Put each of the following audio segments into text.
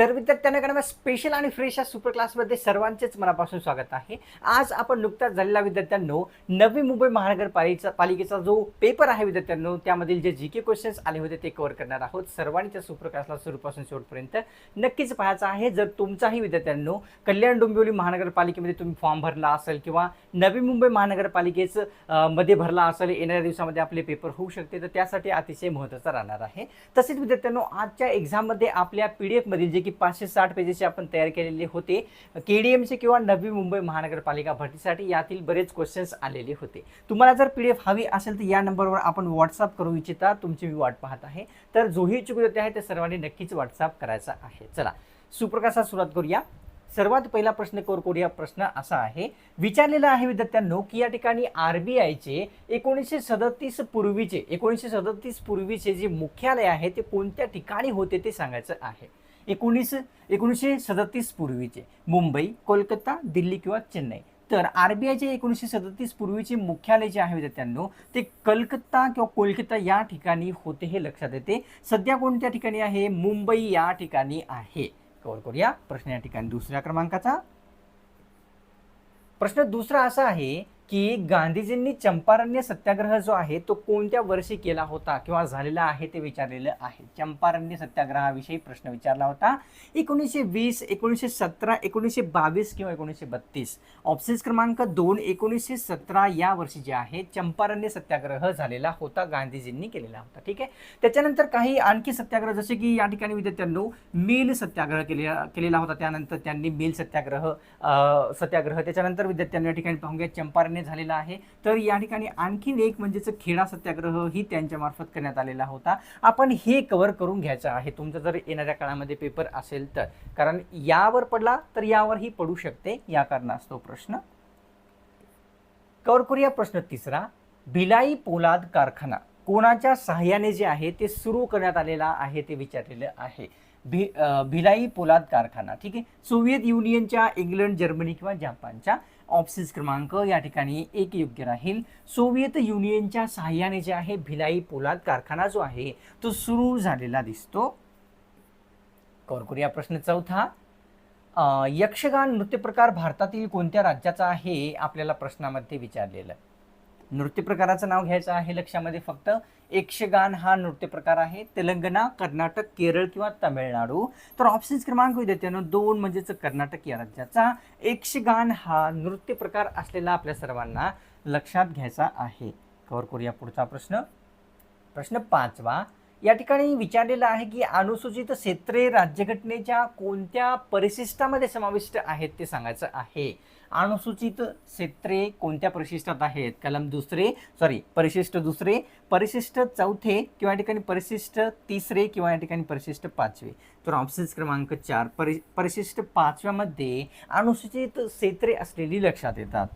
तर विद्यार्थ्यांना कारण स्पेशल आणि फ्रेश या सुपर क्लासमध्ये सर्वांचेच मनापासून स्वागत आहे. आज आपण नुकताच झालेला विद्यार्थ्यांनो नवी मुंबई महानगरपालिकेचा पालिकेचा जो पेपर आहे विद्यार्थ्यांनो त्यामधील जे जी के क्वेश्चन्स आले होते ते कव्हर करणार आहोत. सर्वांनी त्या सुपर क्लासला सुरूपासून शेवटपर्यंत नक्कीच पाहायचा आहे. जर तुमचाही विद्यार्थ्यांनो कल्याण डोंबिवली महानगरपालिकेमध्ये तुम्ही फॉर्म भरला असेल किंवा नवी मुंबई महानगरपालिकेचं मध्ये भरला असेल येणाऱ्या दिवसामध्ये आपले पेपर होऊ शकते तर त्यासाठी अतिशय महत्त्वाचा राहणार आहे. तसेच विद्यार्थ्यांनो आजच्या एक्झाममध्ये आपल्या पी डी एफमधील जे की पाचशे साठ पेजेसची आपण तयार केलेले होते. के डी एमचे किंवा नवी मुंबई महानगरपालिका भरतीसाठी यातील बरेच क्वेश्चन्स आलेले होते. तुम्हाला जर पी डी एफ हवी असेल तर या नंबरवर आपण व्हॉट्सअप करू इच्छिता तुमची मी वाट पाहत आहे. तर जोही इच्छुक आहे ते सर्वांनी नक्कीच व्हॉट्सअप करायचा आहे. चला सुप्रकाशात सुरुवात करूया. सर्वात पहिला प्रश्न कोर कोरिया. प्रश्न असा आहे विचारलेला आहे विद्यार्थ्यांनो की या ठिकाणी आयचे एकोणीसशे सदतीस पूर्वीचे एकोणीसशे सदतीस पूर्वीचे जे मुख्यालय आहे ते कोणत्या ठिकाणी होते ते सांगायचं आहे. एकोणीस एकोणीसशे सदतीस पूर्वीचे. मुंबई कोलकाता दिल्ली किंवा चेन्नई. तर आर बी आयचे एकोणीसशे सदतीस पूर्वीचे मुख्यालय जे आहे विद्यार्थ्यांनो ते कलकत्ता किंवा कोलकाता या ठिकाणी होते हे लक्षात येते. सध्या कोणत्या ठिकाणी आहे? मुंबई या ठिकाणी आहे. कवर करूया. प्रश्न या ठिकाणी दुसऱ्या क्रमांकाचा. प्रश्न दुसरा असा आहे की गांधीजींनी चंपारण्य सत्याग्रह जो आहे तो कोणत्या वर्षी केला होता किंवा झालेला आहे ते विचारलेलं आहे. चंपारण्य सत्याग्रहाविषयी प्रश्न विचारला होता. एकोणीसशे वीस एकोणीसशे सतरा एकोणीसशे बावीस किंवा एकोणीसशे बत्तीस. ऑप्शन्स क्रमांक दोन एकोणीसशे सतरा या वर्षी जे आहे चंपारण्य सत्याग्रह झालेला होता गांधीजींनी केलेला होता. ठीक आहे? त्याच्यानंतर काही आणखी सत्याग्रह जसे की या ठिकाणी विद्यार्थ्यांनो मिल सत्याग्रह केलेला केलेला होता. त्यानंतर त्यांनी मिल सत्याग्रह सत्याग्रह. त्याच्यानंतर विद्यार्थ्यांनी या ठिकाणी पाहूया चंपारण्य झालेला आहे. तर या ठिकाणी आणखीन एक म्हणजेच खेडा सत्याग्रह ही त्यांच्या मार्फत करण्यात आलेला होता. आपण हे कव्हर करून घ्यायचं आहे. तुमचा जर येणाऱ्या काळामध्ये पेपर असेल तर. कारण यावर पडला तर यावरही पडू शकते. या कारणास्तव प्रश्न. कव्हर करूया प्रश्न तिसरा. भिलाई पोलाद कारखाना. कोणाच्या सहाय्याने जे आहे ते सुरू करण्यात आलेला आहे ते विचारलेलं आहे. भि भिलाई पोलाद कारखाना. ठीक आहे? सोव्हिएत युनियनच्या इंग्लंड जर्मनी किंवा जपानच्या. ऑप्शन्स क्रमांक या ठिकाणी एक योग्य राहील. सोव्हिएत युनियनच्या सहाय्याने जे आहे भिलाई पोलाद कारखाना जो आहे तो सुरू झालेला दिसतो. कव्हर करूया प्रश्न चौथा. यक्षगान नृत्यप्रकार भारतातील कोणत्या राज्याचा आहे आपल्याला प्रश्नामध्ये विचारलेलं. नृत्यप्रकाराचं नाव घ्यायचं आहे लक्षामध्ये फक्त. यक्षगान हा नृत्य प्रकार आहे. तेलंगणा कर्नाटक केरळ किंवा तामिळनाडू. तर ऑप्शन्स क्रमांक विद्यार्थ्यांनो दोन म्हणजेच कर्नाटक या राज्याचा. यक्षगान हा नृत्य प्रकार असलेला आपल्या सर्वांना लक्षात घ्यायचा आहे. कवर करूया पुढचा प्रश्न. प्रश्न पाचवा. या ठिकाणी विचारलेला आहे की अनुसूचित क्षेत्रे राज्यघटनेच्या कोणत्या परिशिष्टामध्ये समाविष्ट आहेत ते सांगायचं आहे. अनुसूचित क्षेत्रे कोणत्या परिशिष्टात आहेत? कलम दुसरे सॉरी परिशिष्ट दुसरे परिशिष्ट चौथे किंवा या ठिकाणी परिशिष्ट तिसरे किंवा या ठिकाणी परिशिष्ट पाचवे. तर ऑप्शन्स क्रमांक चार परि परिशिष्ट पाचव्यामध्ये अनुसूचित क्षेत्रे असलेली लक्षात येतात.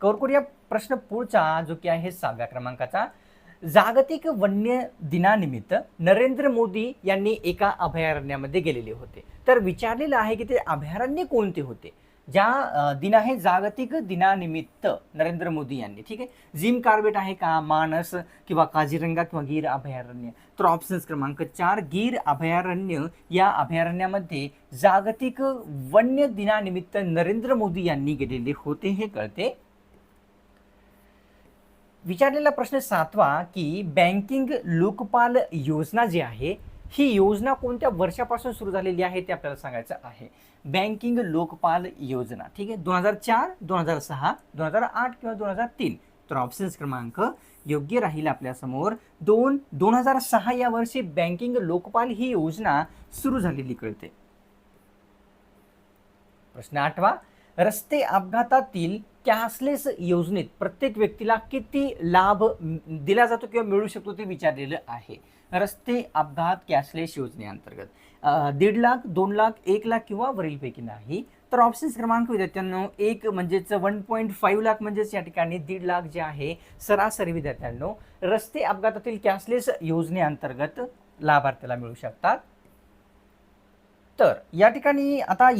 कव्हर करूया प्रश्न पुढचा जो की आहे सहाव्या क्रमांकाचा. जागतिक वन्य दिनानिमित्त नरेंद्र मोदी यांनी एका अभयारण्यामध्ये गेलेले होते. तर विचारलेलं आहे की ते अभयारण्य कोणते होते? ज्या दिन आहे जागतिक दिनानिमित्त नरेंद्र मोदी यांनी ठीक आहे? जिम कार्बेट आहे का मानस किंवा काझीरंगा किंवा गीर अभयारण्य? तर ऑप्शन्स क्रमांक चार गीर अभयारण्य. या अभयारण्यामध्ये जागतिक वन्य दिनानिमित्त नरेंद्र मोदी यांनी गेलेले होते हे कळते. विचारलेला प्रश्न सातवा की बँकिंग लोकपाल योजना जी आहे ही योजना कोणत्या वर्षापासून सुरू झालेली आहे ते आपल्याला सांगायचं आहे. बँकिंग लोकपाल योजना ठीक आहे? दोन हजार चार दोन हजार सहा दोन हजार आठ किंवा दोन हजार तीन. तर ऑप्शन्स क्रमांक योग्य राहील आपल्यासमोर दोन दोन हजार सहा या वर्षी बँकिंग लोकपाल ही योजना सुरू झालेली कळते. प्रश्न आठवा रस्ते अपघातातील कॅशलेस योजनेत प्रत्येक व्यक्तीला किती लाभ दिला जातो किंवा मिळू शकतो ते विचारलेलं आहे. रस्ते अपघात कॅशलेस योजनेअंतर्गत. दीड लाख दोन लाख एक लाख किंवा वरीलपैकी नाही. तर ऑप्शन्स क्रमांक विद्यार्थ्यांनो एक म्हणजेच वन पॉईंट फाईव्ह लाख म्हणजेच या ठिकाणी दीड लाख जे आहे सरासरी विद्यार्थ्यांनो रस्ते अपघातातील कॅशलेस योजनेअंतर्गत लाभार्थ्याला मिळू शकतात. तर या ठिकाणी आता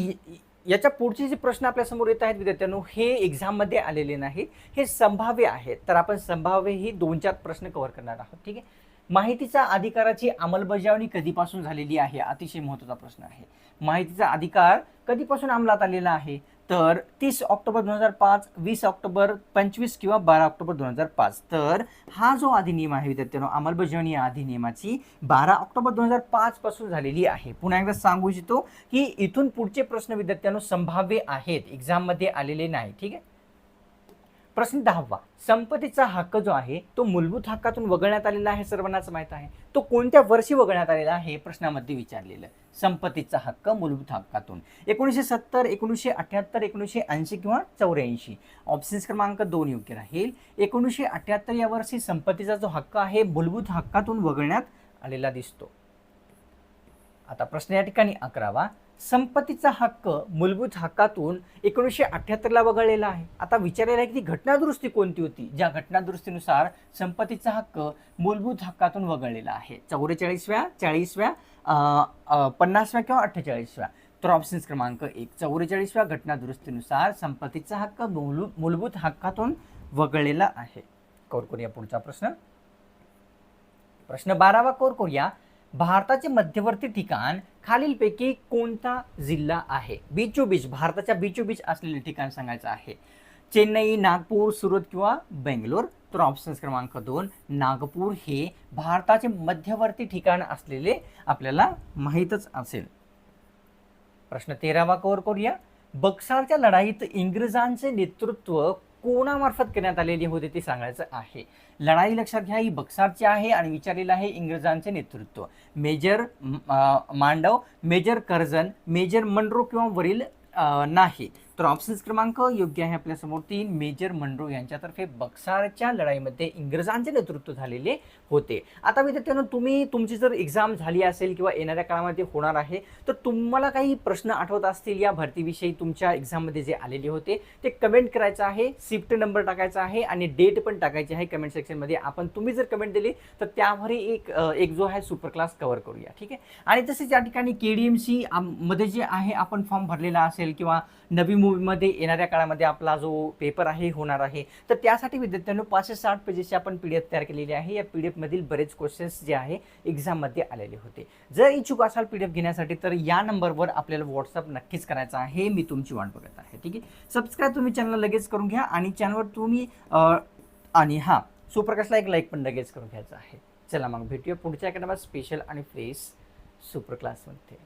याच्या पुढचे जे प्रश्न आपल्यासमोर येत आहेत विद्यार्थ्यांनो हे एक्झाममध्ये आलेले नाही हे संभाव्य आहेत. तर आपण संभाव्य ही दोन चार प्रश्न कव्हर करणार आहोत ठीक आहे? माहितीचा अधिकाराची अंमलबजावणी कधीपासून झालेली आहे? अतिशय महत्त्वाचा प्रश्न आहे. माहितीचा अधिकार कधीपासून अंमलात आलेला आहे? तर तीस ऑक्टोबर दोन हजार पाच वीस ऑक्टोबर पंचवीस किंवा बारा ऑक्टोबर दोन हजार पाच. तर हा जो अधिनियम आहे विद्यार्थ्यांनो अंमलबजावणी या अधिनियमाची बारा ऑक्टोबर दोन हजार पाचपासून झालेली आहे. पुन्हा एकदा सांगू इच्छितो की इथून पुढचे प्रश्न विद्यार्थ्यांनो संभाव्य आहेत. एक्झाममध्ये आलेले नाही. ठीक आहे? प्रश्न दहावा संपत्तीचा हक्क जो आहे तो मूलभूत हक्कातून वगळण्यात आलेला आहे सर्वांनाच माहीत आहे. तो कोणत्या वर्षी वगळण्यात आलेला आहे हे प्रश्नामध्ये विचारलेलं संपत्तीचा हक्क मूलभूत हक्कातून. एकोणीसशे सत्तर एकोणीसशे अठ्याहत्तर एकोणीसशे ऐंशी किंवा चौऱ्याऐंशी. ऑप्शन्स क्रमांक दोन योग्य राहील. एकोणीसशे अठ्याहत्तर या वर्षी संपत्तीचा जो हक्क आहे मूलभूत हक्कातून वगळण्यात आलेला दिसतो. आता प्रश्न या ठिकाणी अकरावा. संपत्तीचा हक्क मूलभूत हक्कातून एकोणीसशे अठ्याहत्तरला वगळलेला आहे. आता विचारायला आहे की घटनादुरुस्ती कोणती होती? ज्या घटनादुरुस्तीनुसार संपत्तीचा हक्क मूलभूत हक्कातून वगळलेला आहे. चौवेचाळीसव्या चाळीसव्या पन्नासव्या किंवा अठ्ठेचाळीसव्या? तर ऑप्शन्स क्रमांक एक. चौवेचाळीसव्या घटनादुरुस्तीनुसार संपत्तीचा हक्क मूल मूलभूत हक्कातून वगळलेला आहे. कौर करूया पुढचा प्रश्न. प्रश्न बारावा कौर करूया भारताचे मध्यवर्ती ठिकाण खालीलपैकी कोणता जिल्हा आहे? बीचो बीच भारताच्या बीचो बीच असलेले ठिकाण सांगायचं आहे. चेन्नई नागपूर सुरत किंवा बेंगलोर. तर ऑप्शन्स क्रमांक दोन नागपूर हे भारताचे मध्यवर्ती ठिकाण असलेले आपल्याला माहीतच असेल. प्रश्न तेरावा कवर करूया. बक्सारच्या लढाईत इंग्रजांचे नेतृत्व कोणामार्फत करण्यात आलेली होते ते सांगायचं आहे. लढाई लक्षात घ्या ही बक्सारची आहे आणि विचारलेलं आहे इंग्रजांचे नेतृत्व. मेजर मांडव मेजर कर्जन मेजर मनरो किंवा वरील नाही. तर ऑप्शन्स क्रमांक योग्य आहे आपल्यासमोर तीन. मेजर मंडो यांच्यातर्फे बक्सारच्या लढाईमध्ये इंग्रजांचे नेतृत्व झालेले होते. आता विद्यार्थ्यांनो तुम्ही तुमची जर एक्झाम झाली असेल किंवा येणाऱ्या काळामध्ये होणार आहे तर तुम्हाला काही प्रश्न आठवत असतील या भरतीविषयी तुमच्या एक्झाममध्ये जे आलेले होते ते कमेंट करायचं आहे शिफ्ट नंबर टाकायचा आहे आणि डेट पण टाकायची आहे कमेंट सेक्शनमध्ये आपण तुम्ही जर कमेंट दिली तर त्यावरही एक एक जो आहे सुपर क्लास कव्हर करूया ठीक आहे? आणि तसेच या ठिकाणी के डी एम सी मध्ये जे आहे आपण फॉर्म भरलेला असेल किंवा नवी मूवीमध्ये येणाऱ्या काळामध्ये आपला जो पेपर आहे होणार आहे. तर त्यासाठी विद्यार्थ्यांनो पाचशे साठ पेजेसची आपण पी डी एफ तयार केलेली आहे. या पी डी एफमधील बरेच क्वेश्चन्स जे आहे एक्झाममध्ये आलेले होते. जर इच्छुक असाल पी डी एफ घेण्यासाठी तर या नंबरवर आपल्याला व्हॉट्सअप नक्कीच करायचा आहे. मी तुमची वाट बघत आहे ठीक आहे? सबस्क्राईब तुम्ही चॅनल लगेच करून घ्या आणि चॅनलवर तुम्ही आणि हां सुप्रकाशला एक लाईक पण लगेच करून घ्यायचं आहे. चला मग भेटूया पुढच्या एखाद्या स्पेशल आणि फ्रेश सुपर क्लासमध्ये